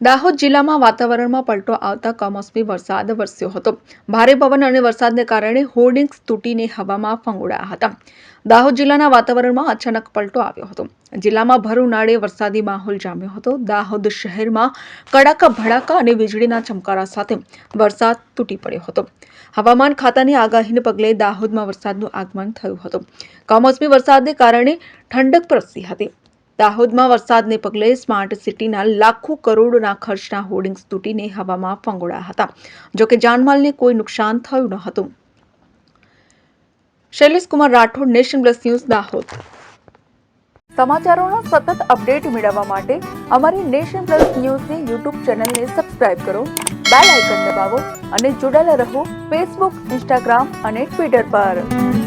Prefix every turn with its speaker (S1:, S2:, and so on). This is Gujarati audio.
S1: દાહોદ જિલ્લામાં વાતાવરણમાં પલટો આવતા કમોસમી વરસાદ વરસ્યો હતો. ભારે પવન અને વરસાદને કારણે હોર્ડિંગ્સ તૂટીને હવામાં ફંગોળ્યા હતા. દાહોદ જિલ્લાના વાતાવરણમાં અચાનક પલટો આવ્યો હતો. જિલ્લામાં ભર ઉનાળે વરસાદી માહોલ જામ્યો હતો. દાહોદ શહેરમાં કડાકા, ભડાકા અને વીજળીના ચમકારા સાથે વરસાદ તૂટી પડ્યો હતો. હવામાન ખાતાની આગાહીને પગલે દાહોદમાં વરસાદનું આગમન થયું હતું. કમોસમી વરસાદને કારણે ઠંડક પ્રસરી હતી. દાહોદમાં વરસાદને પગલે સ્માર્ટ સિટીના લાખો કરોડના ખર્ચના હોર્ડિંગ્સ તૂટીને હવામાં ફંગોળાયા હતા. જોકે જાનમાલને કોઈ નુકસાન થયું ન હતું. Shaileshkumar Rathod, nation plus news, Dahod.
S2: સમાચારોના સતત અપડેટ મેળવવા માટે અમારી નેશન પ્લસ ન્યૂઝની યુટ્યુબ ચેનલને સબસ્ક્રાઇબ કરો, બેલ આઇકન દબાવો અને જોડાયેલા રહો ફેસબુક, ઇન્સ્ટાગ્રામ અને ટ્વિટર પર.